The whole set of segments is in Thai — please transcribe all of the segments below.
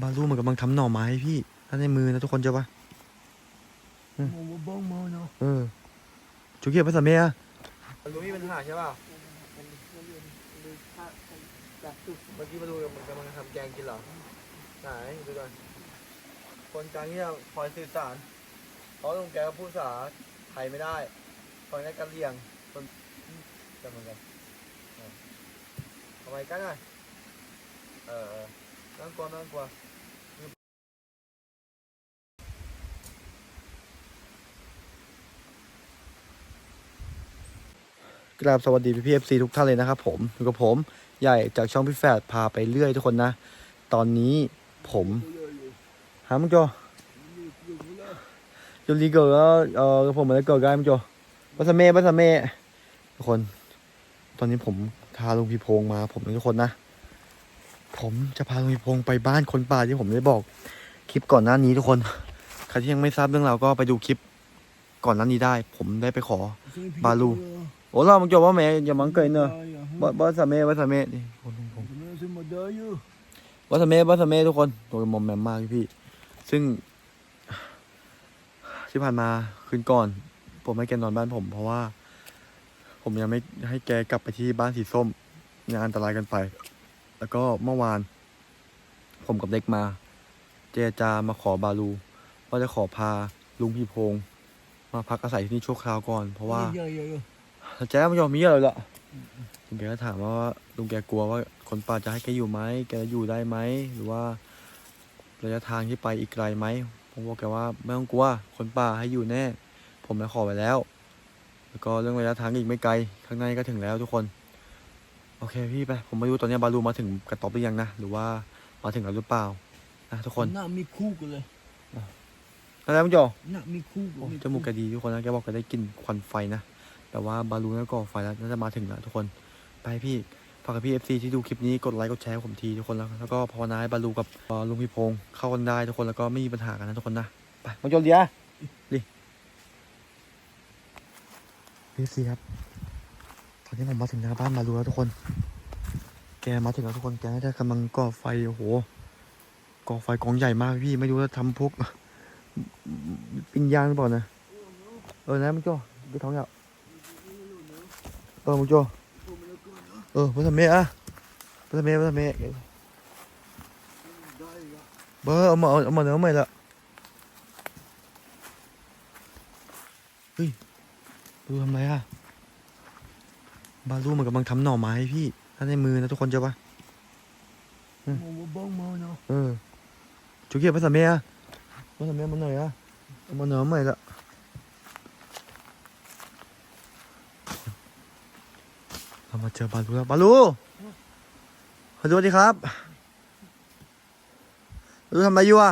บาลูมันกำลังทำหน่อไม้พี่ ถ้าในมือนะทุกคนเจอปะ Một bông mơ nó เออจุกี้ภาษาเมียบาลูมีปัญหาใช่ป่ะเมื่อกี้บาลูมันกำลังทำแกงกินเหรอ ไหนดูก่อนคนกลางที่จะคอยสื่อสารเพราะลุงแกก็พูดภาษาไทยไม่ได้คอยนักการเรียงคนจำเหมือนกันทำไมกันอะเออ นั่งกลัวนั่งกลัวกราบสวัสดีพี่พีเอฟซีทุกท่านเลยนะครับผมอยู่กับผมใหญ่จากช่องพี่แฝดพาไปเรื่อยทุกคนนะ ตอนนี้ผมหามึงโจจูลีเกิร์แล้วเออกับผมมาแล้วเกิร์กายมึงโจบัสเม่บัสเม่ทุกคน ตอนนี้ผมพาลุงพี่พงมาผมนะทุกคนนะ ผมจะพาลุงพี่พงไปบ้านคนป่าที่ผมได้บอก คลิปก่อนหน้านี้ทุกคน ใครที่ยังไม่ทราบเรื่องเราวก็ไปดูคลิปก่อนหน้านี้ได้ ผมได้ไปขอ Balu. โอ้เรามึงโจว่าแม่อย่ามังเกินเนอะบบัสเมบัสเมนี่คนลุงพง Nó xin một đời chứ บัสเมบัสเมทุกคนตัวมอมแมมมากพี่ ซึ่ง ที่ผ่านมาคืนก่อน ผมให้แกนอนบ้านผม เพราะว่า ผมยังไม่ให้แกกลับไปที่บ้านสีส้มเนี่ยอันตรายกันไป แล้วก็เมื่อวาน ผมกับเด็กมา เจรจามาขอบาลูว่าจะขอพาลุงพี่พง มาพักอาศัยที่นี่ชั่วคราวก่อน เพราะว่า Giờ giờ giờ แจ๊ไม่ยอมมีอะไรเลยละลุงแกก็ถามว่าลุงแกกลัวว่าคนป่าจะให้แกอยู่ไหมแกอยู่ได้ไหมหรือว่าระยะทางที่ไปอีกไกลไหมผมบอกแกว่าไม่ต้องกลัวคนป่าให้อยู่แน่ ผมได้ขอไปแล้ว แล้วก็เรื่องระยะทางอีกไม่ไกล ข้างในก็ถึงแล้วทุกคน โอเคพี่ไปผมไม่รู้ตอนนี้บาลูมาถึงกระต๊อบหรือยังนะ หรือว่ามาถึงแล้วหรือเปล่านะทุกคน Nạ mi khu của này อะไรมั้งโจ Nạ mi khu โอ้ của จมูกแกดีทุกคนนะแกบอกแกได้กลิ่นควันไฟนะแต่ว่าบาลูน่าก่อไฟแล้วน่าจะมาถึงแล้วทุกคนไปพี่ฝากกับพี่เอฟซีที่ดูคลิปนี้กดไลค์กดแชร์ให้ผมทีทุกคนแล้วแล้วก็ภาวนาให้บาลูกับเอ่อลุงพี่พงษ์เข้ากันได้ทุกคนแล้วก็ไม่มีปัญหากันนะทุกคนนะไปมาโจเลียดิพี่เอฟซีครับต อนนี้ผมมาถึงหน้าบ้านบาลูแล้วทุกคน แกมาถึงแล้วทุกคน แกน่าจะกำลังก่อไฟ โอ้โห ก่อไฟกองใหญ่มากพี่ ไม่รู้ว่าทำพวกปิ้งย่างหรือเปล่านะ เออนะมึงโจ้ cái thằng nhậu ờ มึงโจ้เออ bắt thằng mẹ à bắt thằng mẹ bắt thằng mẹ bơ ông mà ông mà nữa mày là เฮ้ยดูทำไรอะ บาลูมันกำลังทำหน่อไม้พี่ ถ้าในมือนะทุกคนเจอปะ Một bông mơ nó เออจุกี้ภาษาเมียภาษาเมียมันหน่อยอะมันเหนือใหม่ละเรามาเจอบาลูแล้วบาลูสวัสดีครับบาลูทำอะไรอยู่อะ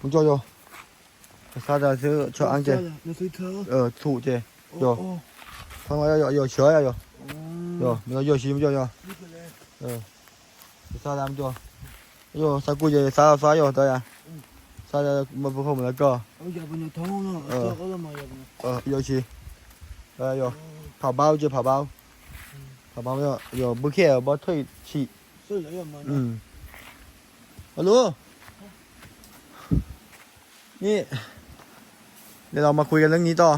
มึงโจโยซาดาซื้อชออังเจ Nó thấy thơ เออถูเจ Ồ, Rồi. ồ. ทำไมโย โยเฉยอะโย Ồ. โยมึงโยชิมึงโยโย Biết rồi này. ซาดามโยโยซากุเจซาซาโยตัวอะซาดามาพูดผมแล้วก็ Ôi, giờ bên nhà thôn nó Ờ. Ờ, có là mà giờ bên nhà เออโยชิเออโยเผาเบ้าเจอเผาเบ้าเผาเบ้าโยโยบุเคบ่ถอยฉี Sư lấy mà อื nó มฮัลโหลนี่เดี๋ยวเรามาคุยกันเรื่องนี้ต่อ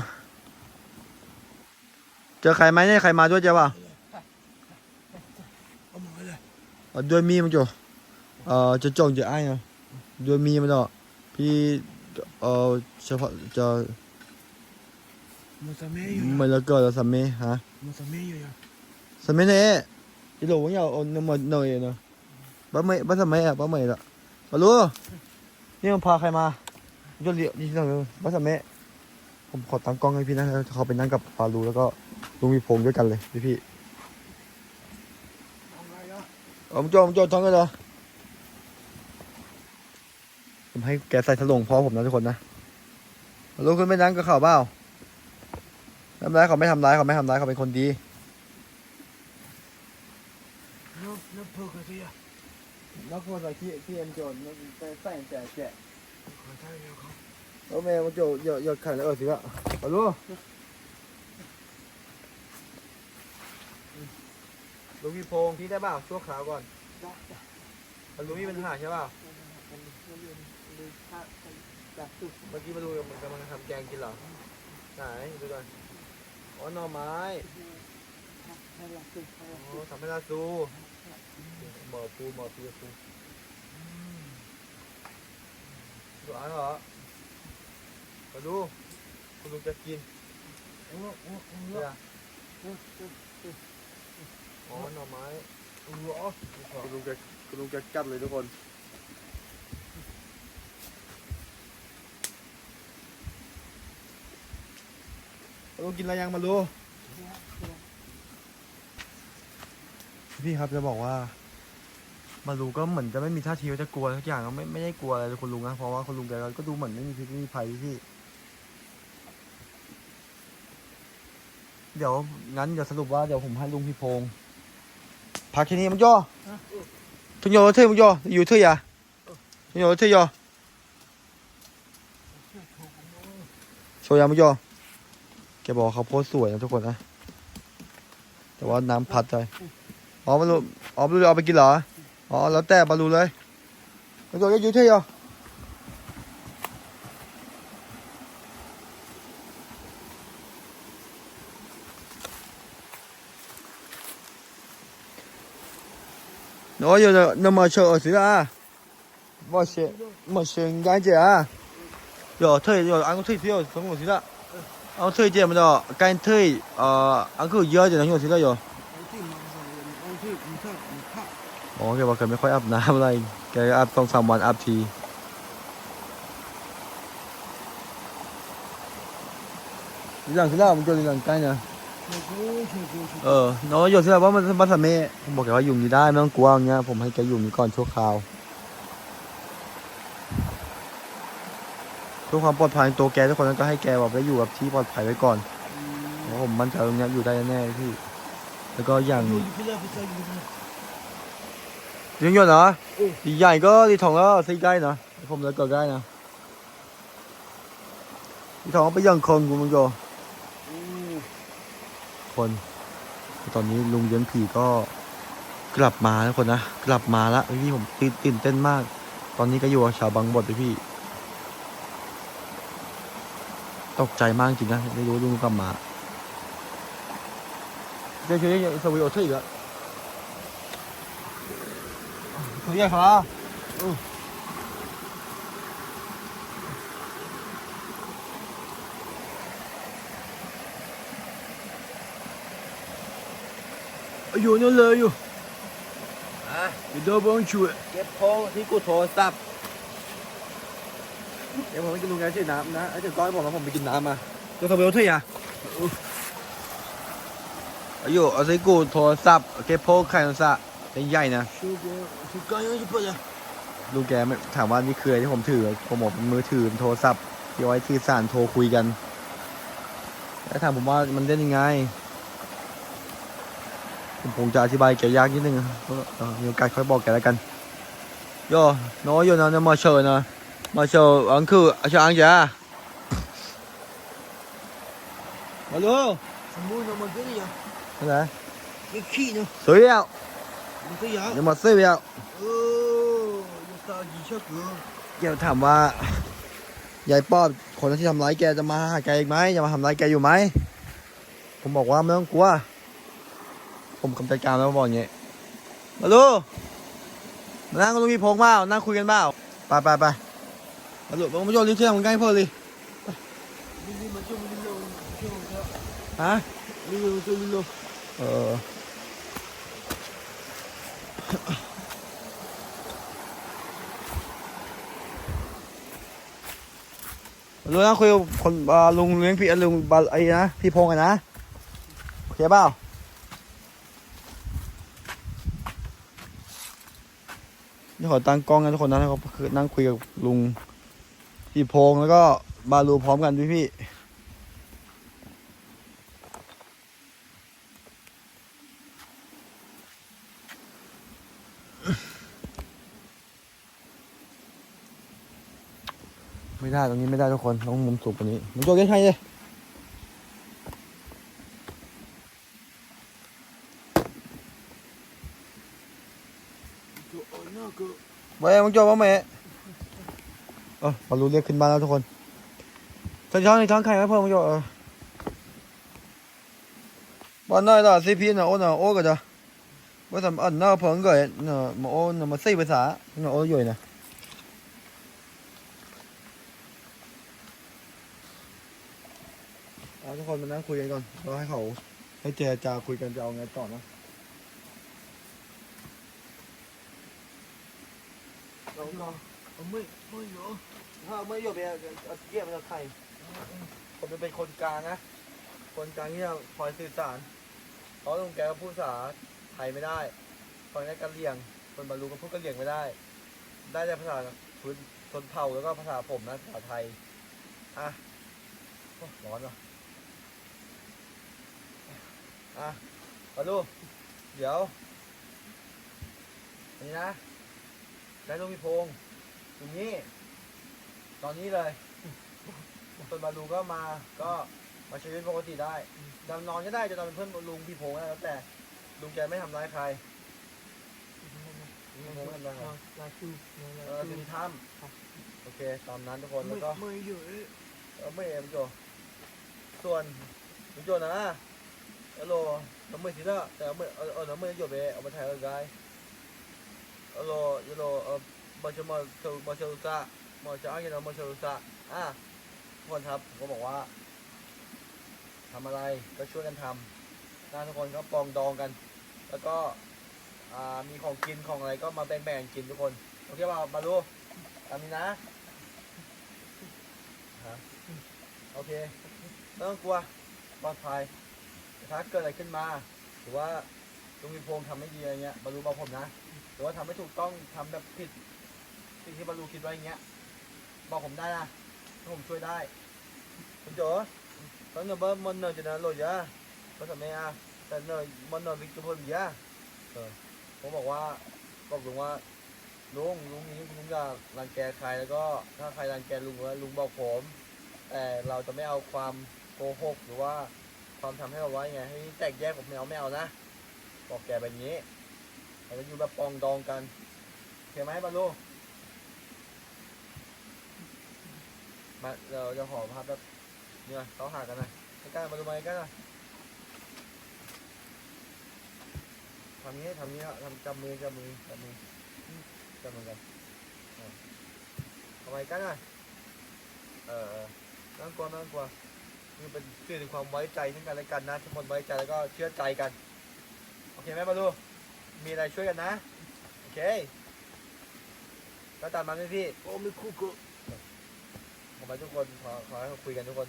เจอใครไหมเนี่ยใครมาด้วยเจ้าป่ะ Ông hỏi là เออด้วยมีมันจ้ะเออจะจงจะไอ้เนาะด้วยมีมันเนาะพี่เออเฉพาะจะ Một sao mê rồi ไม่ละเกิดละสามเมฮะ Một sao mê rồi สามเมเนี่ยอีหลงเนี่ยเอานมาหน่อยเนาะบ้าไม่บ้าสามเมอะบ้าไม่ละมาลูนี่มันพาใครมาจะเลี้ยวนี่ที่ไหนบ้าสามเมผมขอตั้งกล้องให้พี่นะแล้วเขาไปนั่งกับปาลูแล้วก็ ลุงมีพงษ์ด้วยกันเลยพี่พี่ Ông này đó เอาผมโจผมโจท้องกันเหรอผมให้แกใส่ถลงพ่อผมนะทุกคนนะมาลูขึ้นไปนั่งกับเขาเปล่าทำร้ายเขาไม่ทำร้ายเขาไม่ทำร้ายเขาเป็นคนดี Nó, nó phơ cái gì à นักโทษอะไรที่ที่เอ็มโจนใส่ใส่แจกแจก Khỏi thay nhau không โอ้แม่มันโจอย่าอย่าขันแล้วเออสิวะฮัลโหล ลุงพี่พงษ์พี่ได้เปล่าชั่วคราวก่อน Đó, đó. ไปมันรู้มีปัญหาใช่เปล่ามันมันเรียนเลยพระจากตุกเมื่อกี้มาดูเหมือนกำลังทำแกงกินเหรอไหนดูก่อนอ๋อหน่อไม้ให้หลักตุกให้หลักอ๋อทำให้ลาซูหมอปูหมอปีปูดูอ่านเหรอมาดูคุณลุงจะกินโอ้โอ้โอ้เนี่ยโอ้โอ๋อหน่อไม้โอ้คุณลุงจะคุณลุงจะกัดเลยทุกคนลุงกินอะไรยังมาดูพี่ครับจะบอกว่า มารูก็เหมือนจะไม่มีท่าทีว่าจะกลัวทุกอย่างก็ไม่ไม่ได้กลัวอะไรเลยคุณลุงนะเพราะว่าคุณลุงแกก็ดูเหมือนไม่มีพิษไม่มีภัยพี่ เดี๋ยวงั้นเดี๋ยวสรุปว่าเดี๋ยวผมให้ลุงพี่พงษ์ พักที่นี่มังย่อทุกโยเท่มึงย่ออยู่เท่ยาทุกโยเท่ยอโชยามันย่อแกบอกเขาโพสสวยนะทุกคนนะแต่ว่าน้ำพัดใจอ๋อมารูอ๋อมารูเอาไปกินเหรออ๋อแล้วแต่มารูเลยมึงย่ออยู่เท่ยอ nó giờ nó mà sợ xí à mà sợ mà sợ cái gì à giờ thời giờ anh có thời thiếu sống một xí đó anh thời gì mà đó cái thời ờ anh cứ giờ thì nó nhiều xí đó rồi ไอ้ที่มันสั่งไอ้ที่มันชอบมันพระอ๋อแก บอกแกไม่ค่อยอาบน้ำอะไรแกก็อาบต้องสามวันอาบทีลีหลังสิล่ะมันจะลีหลังใกล้เนี่ยโอ้โหโอ้โหเออน้องหยดสิล่ะว่ามันมันสามเมผมบอกแกว่าอยู่นี่ได้ไม่ต้องกลัวอย่างเงี้ย ผมให้แกอยู่นี่ก่อนชั่วคราวเพื่อความปลอดภัยในตัวแกทุกคนนั้นก็ให้แกแบบได้อยู่กับที่ปลอดภัยไว้ก่อนเพราะผมมั่นใจตรงเนี้ยอยู่ได้แน่ๆพี่ แล้วก็อย่างอยู่ที่แล้วไปใส่อยู่ที่เลี้ยงหยดเหรออืมดีใหญ่ก็ดีทองก็ซื้อใกล้นะผมเลยก็ใกล้นะดีทองก็ไปยังคนกูมึงโยอืม คนตอนนี้ลุงเลี้ยงผีก็กลับมาแล้วคนนะกลับมาแล้วพี่ผมตื่นตื่นเต้นมาก ตอนนี้ก็อยู่กับชาวบางบดเลยพี่ ตกใจมากจริงนะไม่รู้ลุงกลับมาเดี๋ยวช่วยสวีโอช่วยอีกแล้วช่วยค่ะ อยู่นั่นเลยอยู่อะอยู่เดินบ้างช่วยเก็บโพงที่กูโทรศัพท์เดี๋ยวผมไปกินลุงแกชื่อน้ำนะไอ้เจ้าก้อยบอกว่าผมไปกินน้ำมาเจ้าทำไมเอาเท่อะอายุเอาใส่กูโทรศัพท์เก็บโพงไข่นซะเป็นใหญ่นะช่วยกูช่วยกันยังจะเปิดอะลุงแกไม่ถามว่านี่คืออะไรที่ผมถือผมบอกเป็นมือถือเป็นโทรศัพท์ที่เอาไว้สื่อสารโทรคุยกันแล้วถามผมว่ามันเล่นยังไง ผมคงจะอธิบายแกยากนิดนึงอะเออเออมีโอกาสค่อยบอกแกแล้วกันโยน้อยโยนะนะมาเชิญนะมาเชิญอังคืออาจารย์จ๋าฮัลโหลสมมุติว่ามันเป็นยังอะไรยังขี้เนาะสวยแล้วมันก็ยังเดี๋ยวมาซื้อแล้วเออยังตาดีชักเกลือแกถามว่ายายป้อคนที่ทำร้ายแกจะมาหาแกอีกไหมจะมาทำร้ายแกอยู่ไหมผมบอกว่าไม่ต้องกลัว ผมกำจัดการแล้วบอกอย่างเงี้ยมาลูมานั่งกับลุงพี่พงษ์เปล่านั่งคุยกันเปล่าไปไปไปมาลูมาโยนลิ้นเชื่อมึงใกล้เพิ่มเลยนี่นี่มันจะมีลช่วยฮะนี่มันจะมีโลเออลุงนั่งคุยกับคนลุงเลี้ยงพี่ลุงไอ้นะพี่พงษ์อะนะโอเคเปล่า นี่ขอตั้งกล้องกันทุกคนนะแล้วก็คือนั่งคุยกับลุงพี่พงแล้วก็บาลูพร้อมกันพี่พี่ไม่ได้ตรงนี้ไม่ได้ทุกคนต้องมุมสูงกว่านี้มึงโจกยังไงเลย มึงโจว่าแม่เออมารู้เรียกขึ้นบ้านแล้วทุกคนฉันช้อนในท้องไข่ไหมเพิ่มมึงโจเออบ้านน้อยต่อซีพีน่ะโอ้น่ะโอ้ก็จะว่าทำอันน่าเพิ่งเกิดน่ะมาโอ้น่ะมาสี่ภาษาน่ะโอ้อยู่นะเอาทุกคนมานั่งคุยกันก่อนเราให้เขาให้เจรจาคุยกันจะเอาไงต่อนะ เราเอาไม่ไม่เหรอถ้าไม่อยู่เป็นเยี่ยมเป็นใครผมจะเป็นคนกลางนะ คนกลางที่จะคอยสื่อสารเพราะลุงแกก็พูดภาษาไทยไม่ได้ฟังได้กะเหรี่ยง คนบรรลุก็พูดกะเหรี่ยงไม่ได้ ได้แต่ภาษาพื้นชนเผ่าแล้วก็ภาษาผมนะภาษาไทย อะร้อนว่ะอะมาดู เดี๋ยวอันนี้นะ ได้ลุงมีพงตรงนี้ ตอนนี้เลยคนมาดูก็มาก็มาใช้ชีวิตปกติได้ดำนอนก็ได้จะนอนเป็นเพื่อนลุงพี่พงก็ได้แล้วแต่ลุงแกไม่ทำร้ายใครลุงพี่โพงไม่ทำร้ายใครลาลาซูลาเออถึงถ้ำโอเค ตามนั้นทุกคนแล้วก็ไม่เหรอเออไม่เอ็มโจส่วนมึงโจนะฮัลโหลน้ำมือทีละแต่เอามือเอาเอาน้ำมือโยไปเอามาถ่ายเอาได้ ฮัลโหลฮัลโหลเออมาเชมาเชมาเชลซามาเชอาเกนมาเชลซาอะทุกคนครับผมก็บอกว่าทำอะไรก็ช่วยกันทำนะทุกคนก็ปองดองกัน แล้วก็มีของกินของอะไรก็มาแบ่งๆกินทุกคน โอเคป่ะมาดูตามนี้นะโอเคไม่ต้องกลัวปลอดภัยถ้าเกิดอะไรขึ้นมา หรือว่าลุงมีพงทำไม่ดีอะไรเงี้ยบรรลุบอกผมนะ รือว่าทำไม่ถูกต้องทำแบบผิดสิ่งที่บรรลุคิดไว้อย่างเงี้ย บอกผมได้นะถ้าผมช่วยได้คุณโจตอนนี้เบอร์มันเนอร์จะนะโหลดยะภาษาเมียแต่เนอร์มันเนอร์วิกฤตพลยะเออผมบอกว่าบอกลุงว่าลุงลุงนี้ลุงอย่ารังแกใครแล้วก็ถ้าใครรังแกลุงแล้วลุงบอกผม แต่เราจะไม่เอาความโกหกหรือว่าความทำให้เราไว้ไงให้แตกแยกผมไม่เอาไม่เอานะ บอกแกแบบนี้ เราจะอยู่แบบปองดองกันโอเคไหมบรรลุมาเราจะขอภาพแบบเนี่ยเขาหากันหน่อยใกล้ๆมาดูมาใกล้ๆหน่อยทำนี้ทำนี้ทำจับมือจับมือจับมือจับมือกันอะเอาไปใกล้หน่อยเออเออน่ากลัวน่ากลัวนี่เป็นสื่อถึงความไว้ใจซึ่งกันและกันนะทุกคนไว้ใจแล้วก็เชื่อใจกัน โอเคไหมบาลู มีอะไรช่วยกันนะ โอเค ก็ตามมาพี่โอ้ไม่คู่ก็ขอไปทุกคน ขอขอให้คุยกันทุกคน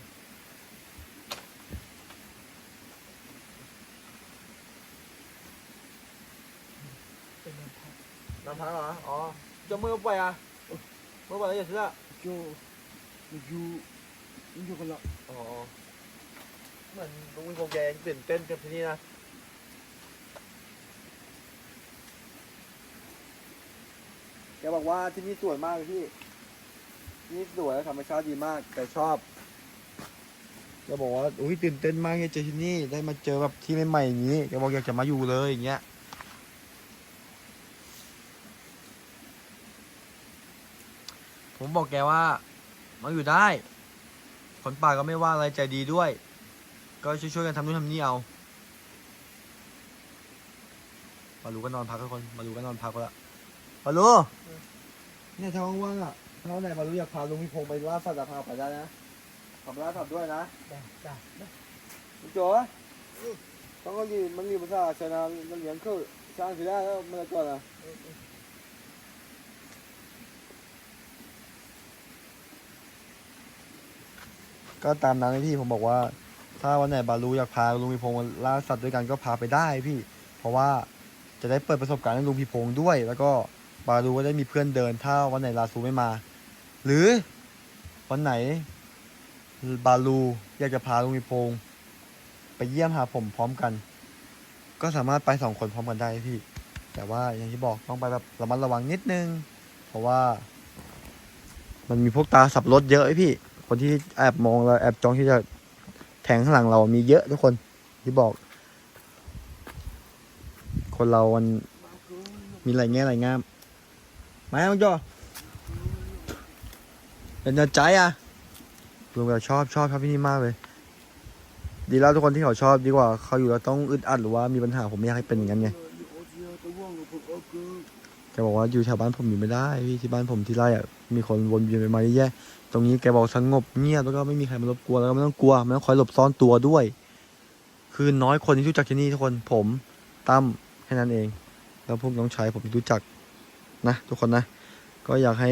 เป็นน้ำพักนำทางเหรอ อ๋อจะมือไปอะมือไปแล้วอย่าเชื่อโจมันอยู่มันอยู่กันละอ๋อ เหมือนลุงวินคงแกตื่นเต้นกับที่นี่นะ แกบอกว่าที่นี่สวยมากเลยพี่ที่นี่สวยและธรรมชาติดีมาก แต่ชอบแกบอกว่าอุ้ยตื่นเต้นมากที่เจอที่นี่ได้มาเจอแบบที่ใหม่ๆอย่างนี้แกบอกอยากจะมาอยู่เลยอย่างเงี้ยผมบอกแกว่ามาอยู่ได้คนป่าก็ไม่ว่าอะไรใจดีด้วย ก็ช่วยๆกันทำนู่นทำนี่เอามารู้ก็นอนพักทุกคนมารู้ก็นอนพักไปละ มารู้เนี่ยถ้าว่างๆอะถ้าวันไหนมารู้อยากพาลุงพิพงษ์ไปล่าสัตว์อะพาไปได้นะขับล่าสัตว์ด้วยนะได้ได้ได้ลุงโจ๋ต้องก็ยืนมันมีภาษาเชนามันเลี้ยงคือช้างสิได้แล้วมันจะก่อนอะก็ตามนั้นเลยพี่ผมบอกว่า ถ้าวันไหนบาลูอยากพาลุงพิพงษ์มาล่าสัตว์ด้วยกันก็พาไปได้พี่ เพราะว่าจะได้เปิดประสบการณ์ให้ลุงพิพงษ์ด้วย แล้วก็ บาลูก็ได้มีเพื่อนเดินถ้าวันไหนลาซูไม่มา หรือวันไหน บาลูอยากจะพาลุงพิพงไปเยี่ยมหาผมพร้อมกัน ก็สามารถไปสองคนพร้อมกันได้พี่ แต่ว่าอย่างที่บอกต้องไปแบบระมัดระวังนิดนึง เพราะว่า มันมีพวกตาสับรถเยอะไอพี่ คนที่แอบมองเราแอบจ้องที่จะแทงข้างหลังเรามีเยอะทุกคนที่บอก คนเรามันมีหลายแง่หลายงาม มามึงโจเป็นเนื้อใจอะลุงก็ชอบชอบครับที่นี่มากเลย ดีแล้วทุกคนที่เขาชอบดีกว่าเขาอยู่แล้วต้องอึดอัดหรือว่ามีปัญหาผมไม่อยากให้เป็นอย่างนั้นไงแกบอกว่าอยู่แถวบ้านผมอยู่ไม่ได้พี่ที่บ้านผมที่ไร่อะมีคนวนเวียนไปมาเยอะแยะตรงนี้แกบอกสงบเงียบแล้วก็ไม่มีใครมารบกวนแล้วก็ไม่ต้องกลัวไม่ต้องคอยหลบซ่อนตัวด้วย คือน้อยคนที่รู้จักที่นี่ทุกคนผมตั้มแค่นั้นเอง แล้วพวกน้องชายผมที่รู้จัก นะทุกคนนะ ก็อยากให้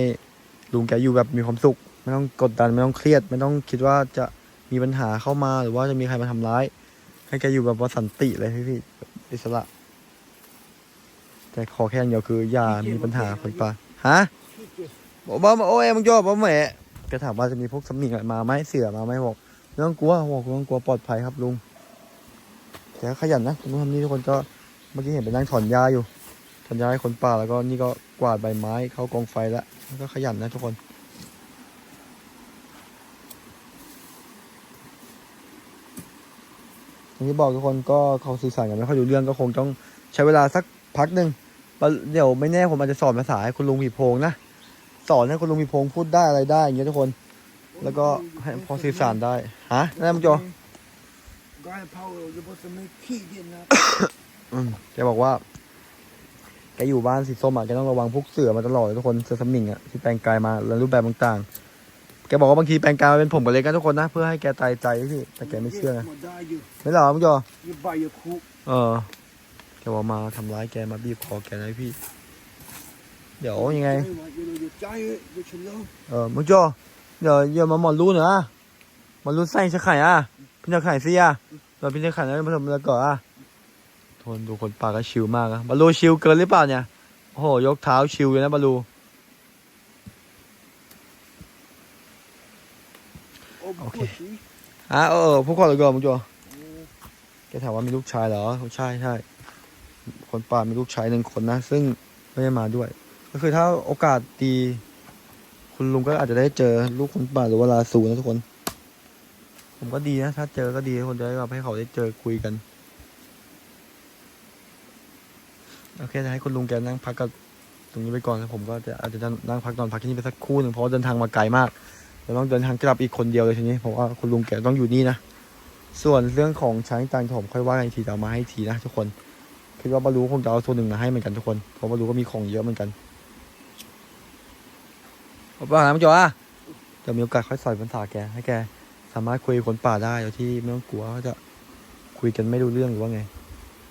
ลุงแกอยู่แบบมีความสุข ไม่ต้องกดดันไม่ต้องเครียด ไม่ต้องคิดว่าจะมีปัญหาเข้ามาหรือว่าจะมีใครมาทำร้าย ให้แกอยู่แบบว่าสันติเลยพี่พี่อิสระ แต่ขอแค่อย่างเดียวคือ อย่ามีปัญหาคนป่าฮะบอกว่าโอ้ยมึงจบบอกแหม่แกถามว่าจะมีพวกสมิงอะไรมาไหมเสือมาไหมบอกไม่ต้องกลัวบอกไม่ต้องกลัวปลอดภัยครับลุงแกขยันนะคุณผู้ชมนี่ทุกคนก็เมื่อกี้เห็นไปนั่งถอนหญ้าอยู่ ถอนหญ้าให้คนป่าแล้วก็นี่ก็กวาดใบไม้เข้ากองไฟแล้วแล้วก็ขยันนะทุกคนอย่างที่บอกทุกคนก็เขาสื่อสารกันไม่ค่อยรู้เรื่องก็คงต้องใช้เวลาสักพักหนึ่งเดี๋ยวไม่แน่ผมอาจจะสอนภาษาให้คุณลุงผีโพงนะสอนให้คุณลุงผีโพงพูดได้อะไรได้อย่างเงี้ยทุกคน แล้วก็ให้พอสื่อสารได้ฮะนั่นมึงโจกายเผาจะบอกจะไม่ขี้เย็นนะอืมแกบอกว่า แกอยู่บ้านสีส้มอะแกต้องระวังพวกเสือมาตลอดเลยทุกคนเสือสมิงอะที่แปลงกายมาแล้วรูปแบบต่างๆ แกบอกว่าบางทีแปลงกายมาเป็นผมกับเล็กกันทุกคนนะ เพื่อให้แกตายใจพี่แต่แกไม่เชื่อนะหมดได้อยู่ไม่หรอมึงโจยี่ใบยี่คุกเออแกบอกมาทำร้ายแกมาบีบคอแกนะพี่ เดี๋ยวยังไงไม่ไหวออยู่เฉลียออมึงโจเดี๋ยวเดี๋ยวมาหมอนรู้เนอะหมอนรู้ไส้ชะไข่อะพี่จะไข่สิอะเราพี่จะไข่แล้วมาทำแล้วก่อนอะ ทนดูคนปากก็ชิวมากอะบาลูชิวเกินหรือเปล่าเนี่ย โอ้โห ยกเท้าชิวเลยนะบาลูโอ้โหอะเออเออพวกคนเลยก่อนมึงโจแกถามว่ามีลูกชายเหรอใช่ใช่คนป่ามีลูกชายหนึ่งคนนะ ซึ่งไม่ได้มาด้วย ก็คือถ้าโอกาสดี คุณลุงก็อาจจะได้เจอลูกคนป่าหรือว่าลาสูนะทุกคน ผมก็ดีนะ ถ้าเจอก็ดีคนจะได้แบบให้เขาได้เจอคุยกัน โอเคจะให้คุณลุงแกนั่งพักกับตรงนี้ไปก่อนนะผมก็จะอาจจะนั่งพักนอนพักที่นี่ไปสักครู่หนึ่งเพราะเดินทางมาไกลมากจะต้องเดินทางกลับอีกคนเดียวเลยทีนี้เพราะว่าคุณลุงแกต้องอยู่นี่นะส่วนเรื่องของช้างต่างผมค่อยว่ากันทีเดี๋ยวเอามาให้ทีนะทุกคนคิดว่าบารูคงจะเอาตัวหนึ่งมาให้เหมือนกันทุกคนเพราะบารูก็มีของเยอะเหมือนกันเอาป่ะนะพี่จออะเดี๋ยวมีโอกาสค่อยสอนภาษาแกให้แกสามารถคุยคนป่าได้โดยที่ไม่ต้องกลัวว่าจะคุยกันไม่รู้เรื่องหรือว่าไง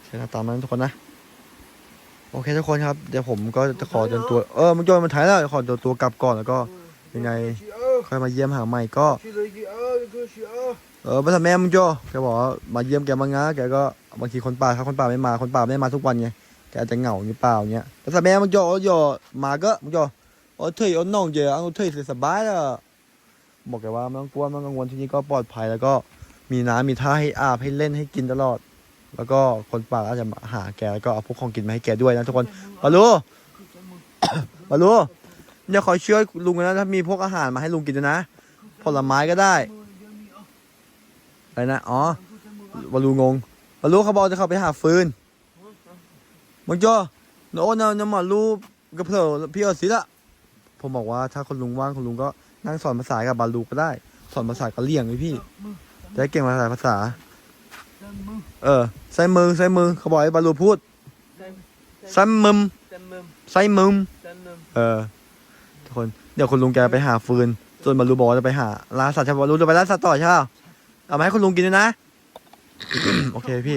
ใช่นะตามนั้นทุกคนนะ โอเคทุกคนครับเดี๋ยวผมก็จะขอเดินตัวเออมันโจนมันถ่ายแล้วขอเดินตัวกลับก่อนแล้วก็ยังไงค่อยมาเยี่ยมหาใหม่ก็ เออภาษาแม่มึงโจแกบอกว่ามาเยี่ยมแกมางะแกก็บางทีคนป่าถ้าคนป่าไม่มาคนป่าไม่มาทุกวันไงแกอาจจะเหงาหรือเปล่าเงี้ยภาษาแม่มึงโจโอ้ยมาก็มึงโจโอ้เถยโอ้น้องเจอเอาเถยสบายแล้วบอกแกว่าไม่ต้องกลัวไม่ต้องกังวลที่นี่ก็ปลอดภัยแล้วก็มีน้ำมีท่าให้อาบให้เล่นให้กินตลอด แล้วก็คนป่าก็จะมาหาแกแล้วก็เอาพวกของกินมาให้แกด้วยนะทุกคนปาลูปาลูเดี๋ยวขอช่วยลุงนะถ้ามีพวกอาหารมาให้ลุงกินด้วยนะ ผลไม้ก็ได้อะไรนะอ๋อบาลูงงบาลูเขาบอกจะเข้าไปหาฟืนมึงโจโน้นนะหมอลูกระเพลพี่เอาสิละผมบอกว่าถ้าคุณลุงว่างคุณลุงก็นั่งสอนภาษากับบาลูก็ได้ สอนภาษากะเหรี่ยงเลยพี่จะได้เก่งภาษาภาษา เออใส่มือใส่มือเขาบอกให้บาลูพูดใส่มึมเต็มมือใส่มึมเต็มมือเออทุกคนเดี๋ยวคุณลุงแกไปหาฟืนส่วนบรรลุบอกว่าจะไปหาล่าสัตว์ใช่ไหมบรรลุจะไปล่าสัตว์ต่อใช่ไหมเอามาให้คุณลุงกินด้วยนะโอเคพี่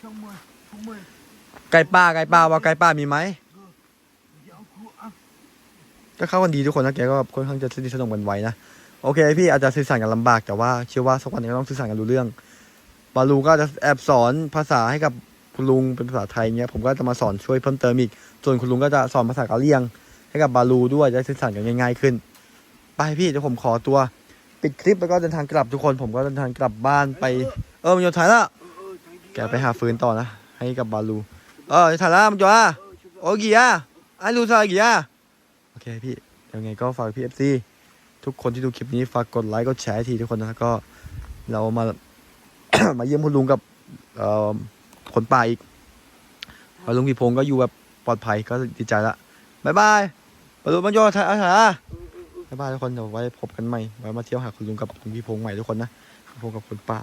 ช่างมันช่างมันไก่ป่าไก่ป่าว่าไก่ป่ามีไหมเดี๋ยวกูอะก็เข้ากันดีทุกคนนะแกก็ค่อนข้างจะสนิทสนมกันไวนะโอเคพี่อาจจะสื่อสารกันลำบากแต่ว่าเชื่อว่าสักวันหนึงก็ต้องสื่อสารกันรู้เรื่อง บาลูก็จะแอบสอนภาษาให้กับคุณลุงเป็นภาษาไทยเงี้ยผมก็จะมาสอนช่วยเพิ่มเติมอีก ส่วนคุณลุงก็จะสอนภาษากะเหรี่ยง ให้กับบาลูด้วยจะสื่อสารกันง่าย ๆขึ้น ไปพี่เดี๋ยวผมขอตัวปิดคลิปแล้วก็เดินทางกลับทุกคน ผมก็เดินทางกลับบ้านไป เออมันอยู่ถ่ายละแกไปหาฟืนต่อนะให้กับบาลู เออถ่ายละมันอยู่อะโอ้กี่อะไอ้ลูซากี่อะโอเคพี่ยังไงก็ฝากพี่เอฟซีทุกคนที่ดูคลิปนี้ฝากกดไลค์กดแชร์ทีทุกคนนะก็เรามา มาเยี่ยมคุณลุงกับคนป่าอีกลุงพี่พงศ์ก็อยู่แบบปลอดภัยก็ดีใจละบายบายไปดูมันโยถ่ายอาถ่าบายบายทุกคนเดี๋ยวไว้พบกันใหม่ไว้มาเที่ยวหาคุณลุงกับคุณพี่พงศ์ใหม่ทุกคนนะพิพงศ์กับคนป่า